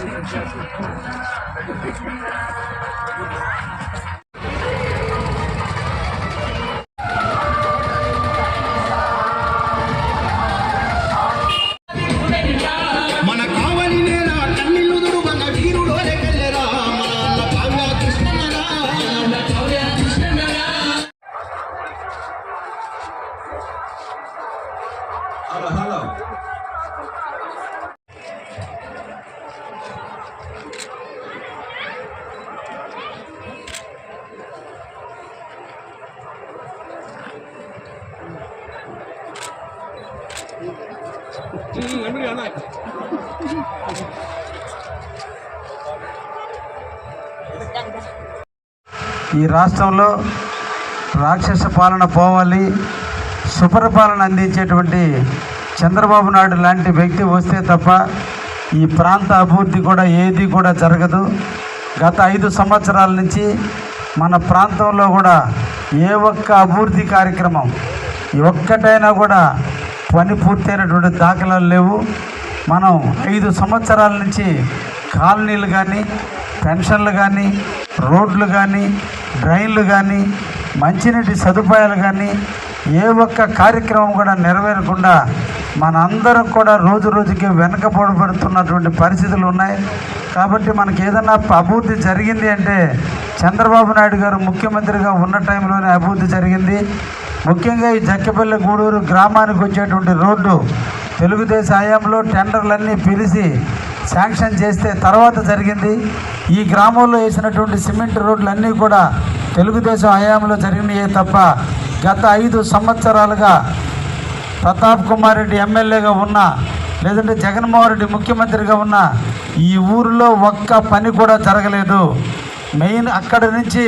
Thank you. ఈ రాష్ట్రంలో రాక్షస పాలన పోవాలి సుపరిపాలన అందించేటువంటి చంద్రబాబు నాయుడు లాంటి వ్యక్తి వస్తే తప్ప ఈ ప్రాంత అభివృద్ధి కూడా ఏది కూడా జరగదు. గత ఐదు సంవత్సరాల నుంచి మన ప్రాంతంలో కూడా ఏ ఒక్క అభివృద్ధి కార్యక్రమం ఒక్కటైనా కూడా పని పూర్తయినటువంటి దాఖలాలు లేవు. మనం ఐదు సంవత్సరాల నుంచి కాలనీలు కానీ పెన్షన్లు కానీ రోడ్లు కానీ డ్రైన్లు కానీ మంచినీటి సదుపాయాలు కానీ ఏ ఒక్క కార్యక్రమం కూడా నెరవేరకుండా మనందరం కూడా రోజు రోజుకి వెనకబడబడుతున్నటువంటి పరిస్థితులు ఉన్నాయి. కాబట్టి మనకి ఏదన్నా అభివృద్ధి జరిగింది అంటే చంద్రబాబు నాయుడు గారు ముఖ్యమంత్రిగా ఉన్న టైంలోనే అభివృద్ధి జరిగింది. ముఖ్యంగా ఈ జక్కెపల్లి గూడూరు గ్రామానికి వచ్చేటువంటి రోడ్డు తెలుగుదేశం హయాంలో టెండర్లన్నీ పిలిచి శాంక్షన్ చేస్తే తర్వాత జరిగింది. ఈ గ్రామంలో వేసినటువంటి సిమెంట్ రోడ్లన్నీ కూడా తెలుగుదేశం హయాంలో జరిగినాయే తప్ప గత ఐదు సంవత్సరాలుగా ప్రతాప్ కుమార్ రెడ్డి ఎమ్మెల్యేగా ఉన్న లేదంటే జగన్మోహన్ రెడ్డి ముఖ్యమంత్రిగా ఉన్న ఈ ఊరిలో ఒక్క పని కూడా జరగలేదు. మెయిన్ అక్కడ నుంచి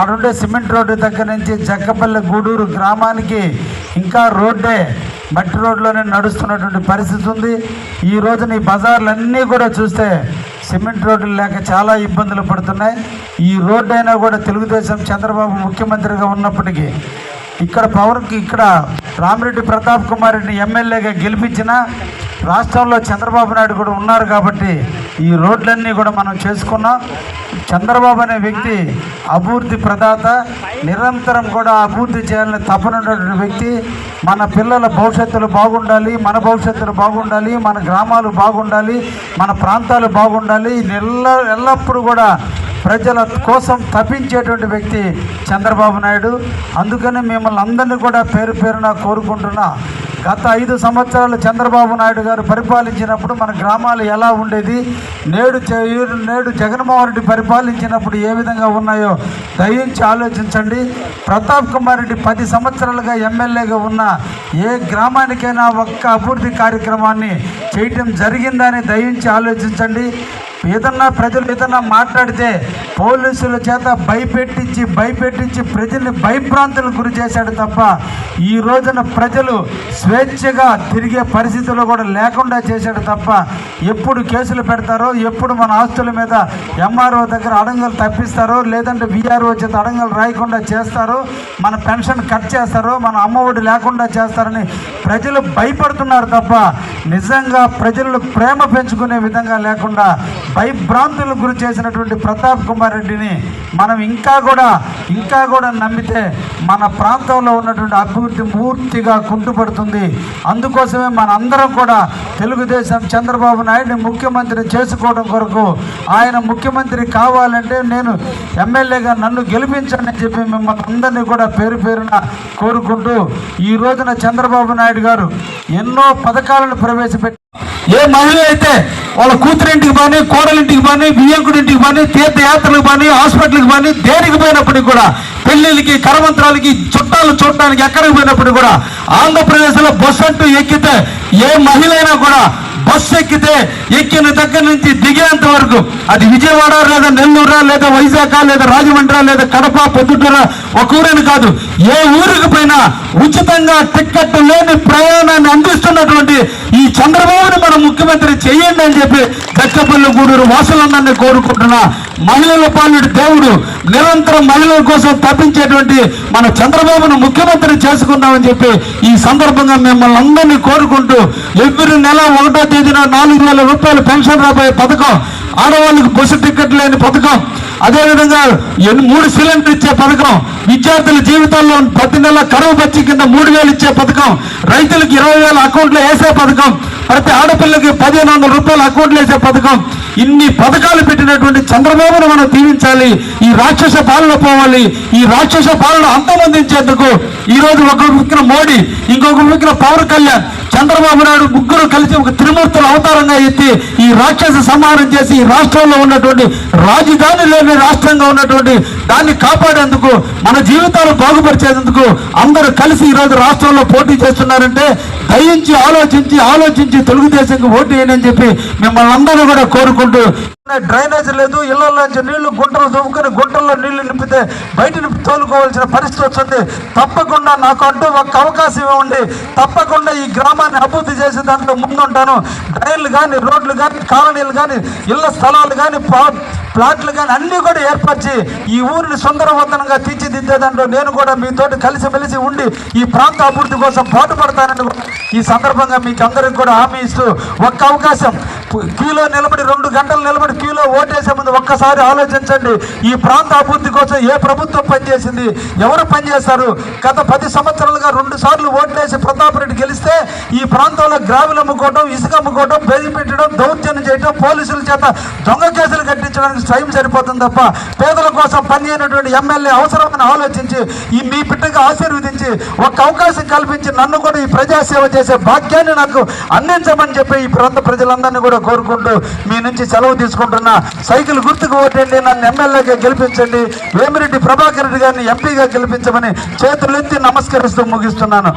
ఆడుండే సిమెంట్ రోడ్డు దగ్గర నుంచి జక్కపల్లి గూడూరు గ్రామానికి ఇంకా రోడ్డే మట్టి రోడ్లోనే నడుస్తున్నటువంటి పరిస్థితి ఉంది. ఈ రోజున ఈ బజార్లన్నీ కూడా చూస్తే సిమెంట్ రోడ్లు లేక చాలా ఇబ్బందులు పడుతున్నాయి. ఈ రోడ్డు అయినా కూడా తెలుగుదేశం చంద్రబాబు ముఖ్యమంత్రిగా ఉన్నప్పటికీ ఇక్కడ పవర్కి ఇక్కడ రామిరెడ్డి ప్రతాప్ కుమార్ రెడ్డి ఎమ్మెల్యేగా గెలిపించిన రాష్ట్రంలో చంద్రబాబు నాయుడు కూడా ఉన్నారు కాబట్టి ఈ రోడ్లన్నీ కూడా మనం చేసుకున్నాం చంద్రబాబు అనే వ్యక్తి అభివృద్ధి ప్రదాత నిరంతరం కూడా అభివృద్ధి చేయాలని తప్పనున్నటువంటి వ్యక్తి. మన పిల్లల భవిష్యత్తులు బాగుండాలి మన భవిష్యత్తులు బాగుండాలి మన గ్రామాలు బాగుండాలి మన ప్రాంతాలు బాగుండాలి. ఎల్ల ఎల్లప్పుడూ కూడా ప్రజల కోసం తప్పించేటువంటి వ్యక్తి చంద్రబాబు నాయుడు. అందుకని మిమ్మల్ని అందరినీ కూడా పేరు పేరున కోరుకుంటున్నా. గత ఐదు సంవత్సరాలు చంద్రబాబు నాయుడు గారు పరిపాలించినప్పుడు మన గ్రామాలు ఎలా ఉండేది నేడు నేడు జగన్మోహన్ రెడ్డి పరిపాలించినప్పుడు ఏ విధంగా ఉన్నాయో దయించి ఆలోచించండి. ప్రతాప్ కుమార్ రెడ్డి పది సంవత్సరాలుగా ఎమ్మెల్యేగా ఉన్న ఏ గ్రామానికైనా ఒక్క అభివృద్ధి కార్యక్రమాన్ని చేయటం జరిగిందని దయించి ఆలోచించండి. ఏదన్నా ప్రజలు ఏదన్నా మాట్లాడితే పోలీసుల చేత భయపెట్టించి భయపెట్టించి ప్రజల్ని భయభ్రాంతులకు గురి చేశాడు తప్ప ఈ రోజున ప్రజలు స్వేచ్ఛగా తిరిగే పరిస్థితుల్లో కూడా లేకుండా చేశాడు తప్ప ఎప్పుడు కేసులు పెడతారో ఎప్పుడు మన ఆస్తుల మీద ఎంఆర్ఓ దగ్గర అడంగలు తప్పిస్తారో లేదంటే బీఆర్ఓ చేత అడంగలు రాయకుండా చేస్తారో మన పెన్షన్ కట్ చేస్తారో మన అమ్మఒడి లేకుండా చేస్తారని ప్రజలు భయపడుతున్నారు తప్ప నిజంగా ప్రజలను ప్రేమ పెంచుకునే విధంగా లేకుండా భయభ్రాంతులకు గురి చేసినటువంటి ప్రతాప్ కుమార్ రెడ్డిని మనం ఇంకా కూడా ఇంకా కూడా నమ్మితే మన ప్రాంతంలో ఉన్నటువంటి అభివృద్ధి పూర్తిగా కుంటుపడుతుంది. అందుకోసమే మన అందరం కూడా తెలుగుదేశం చంద్రబాబు నాయుడిని ముఖ్యమంత్రి చేసుకోవడం కొరకు ఆయన ముఖ్యమంత్రి కావాలంటే నేను ఎమ్మెల్యేగా నన్ను గెలిపించండి అని చెప్పి మిమ్మల్ని అందరినీ కూడా పేరు పేరున కోరుకుంటూ ఈ రోజున చంద్రబాబు నాయుడు గారు ఎన్నో పథకాలను ప్రవేశపెట్టి ఏ మహిళ అయితే వాళ్ళ కూతురింటికి పని కోడలింటికి పని బియ్యంకుడింటికి పని తీర్థయాత్రలకు పని హాస్పిటల్కి పని దేనికి పోయినప్పటికి కూడా పెళ్ళిళ్ళకి కరమంత్రాలకి చుట్టాలు చూడటానికి ఎక్కడికి పోయినప్పుడు కూడా ఆంధ్రప్రదేశ్లో బస్సు అంటూ ఎక్కితే ఏ మహిళ అయినా కూడా బస్సు ఎక్కితే ఎక్కిన దగ్గర నుంచి దిగేంత వరకు అది విజయవాడ లేదా నెల్లూరా లేదా వైజాగ్ లేదా రాజమండ్రి లేదా కడప పొద్దుటూర ఒక ఊరని కాదు. ఏ ఊరికి పోయినా ఉచితంగా టిక్కెట్ లేని ప్రయాణాన్ని అందిస్తున్నటువంటి ఈ చంద్రబాబుని మనం ముఖ్యమంత్రి చేయండి అని చెప్పి దక్కపల్లి గూడూరు వాసులందరినీ కోరుకుంటున్నా మహిళల పాలుడు దేవుడు నిరంతరం మహిళల కోసం తప్పించేటువంటి మన చంద్రబాబును ముఖ్యమంత్రి చేసుకుందామని చెప్పి ఈ సందర్భంగా మిమ్మల్ని అందరినీ కోరుకుంటూ ఎవ్రీ నెల ఒకటో తేదీన నాలుగు వేల రూపాయలు పెన్షన్ రాబోయే పథకం ఆడవాళ్ళకి బస్సు టికెట్ లేని పథకం అదేవిధంగా మూడు సిలిండర్ ఇచ్చే పథకం విద్యార్థుల జీవితాల్లో ప్రతి నెల కరువు పచ్చి కింద మూడు వేలు ఇచ్చే పథకం రైతులకు ఇరవై వేల అకౌంట్లో వేసే పథకం ప్రతి ఆడపిల్లకి పదిహేను వందల రూపాయలు అకౌంట్లు వేసే పథకం. ఇన్ని పథకాలు పెట్టినటువంటి చంద్రబాబును మనం దీవించాలి. ఈ రాక్షస పాలన పోవాలి. ఈ రాక్షస పాలన అంతమందించేందుకు ఈ రోజు ఒక విక్కిన మోడీ ఇంకొక విక్కిన పవన్ కళ్యాణ్ చంద్రబాబు నాయుడు ముగ్గురు కలిసి ఒక త్రిమూర్తుల అవతారంగా ఎత్తి ఈ రాక్షస సంహారం చేసి ఈ రాష్ట్రంలో ఉన్నటువంటి రాజధాని లేని రాష్ట్రంగా ఉన్నటువంటి దాన్ని కాపాడేందుకు మన జీవితాలు బాగుపరిచేందుకు అందరూ కలిసి ఈ రోజు రాష్ట్రంలో పోటీ చేస్తున్నారంటే దయించి ఆలోచించి ఆలోచించి తెలుగుదేశంకి ఓటు వేయని అని చెప్పి మిమ్మల్ని అందరూ కూడా కోరుకుంటూ డ్రైనేజ్ లేదు ఇళ్ళలోంచి నీళ్ళు గుంటలు దువ్వుకొని గుంటల్లో నీళ్ళు నింపితే బయటని తోలుకోవాల్సిన పరిస్థితి వచ్చింది తప్పకుండా నాకు అంటూ ఒక అవకాశం ఇవ్వండి. తప్పకుండా ఈ గ్రామాన్ని అభివృద్ధి చేసే దాంట్లో ముందుంటాను. డ్రైన్లు కానీ రోడ్లు కానీ కాలనీలు కానీ ఇళ్ళ స్థలాలు కానీ ప్లాట్లు కానీ అన్నీ కూడా ఏర్పరిచి ఈ ఊరిని సుందరవంతనంగా తీర్చిదిద్దే దాంట్లో నేను కూడా మీతోటి కలిసిమెలిసి ఉండి ఈ ప్రాంత అభివృద్ధి కోసం పాటుపడతానని ఈ సందర్భంగా మీకు అందరికి కూడా హామీ ఇస్తూ ఒక్క అవకాశం. క్యూలో నిలబడి రెండు గంటలు నిలబడి క్యూలో ఓటేసే ముందు ఒక్కసారి ఆలోచించండి. ఈ ప్రాంత అభివృద్ధి కోసం ఏ ప్రభుత్వం పనిచేసింది? ఎవరు పనిచేస్తారు? గత పది సంవత్సరాలుగా రెండు సార్లు ఓట్లేసి ప్రతాప్ రెడ్డి గెలిస్తే ఈ ప్రాంతంలో గ్రావెల్ అమ్ముకోవడం ఇసుక అమ్ముకోవడం బెదిరి పెట్టడం దౌర్జన్యం చేయడం పోలీసుల చేత దొంగ కేసులు కట్టించడానికి టైం సరిపోతుంది తప్ప పేదల కోసం పనిచేయనటువంటి ఎమ్మెల్యే అవసరమని ఆలోచించి ఈ మీ బిడ్డగా ఆశీర్వదించి ఒక అవకాశం కల్పించి నన్ను కూడా ఈ ప్రజాసేవ చేసే భాగ్యాన్ని నాకు అందించమని చెప్పి ఈ ప్రాంత ప్రజలందరినీ కూడా కోరుకుంటూ మీ నుంచి సెలవు తీసుకుంటున్నా సైకిల్ గుర్తుకు ఓటండి నన్ను ఎమ్మెల్యేగా గెలిపించండి వేమిరెడ్డి ప్రభాకర్ రెడ్డి గారిని ఎంపీగా గెలిపించమని చేతులెత్తి నమస్కరిస్తూ ముగిస్తున్నాను.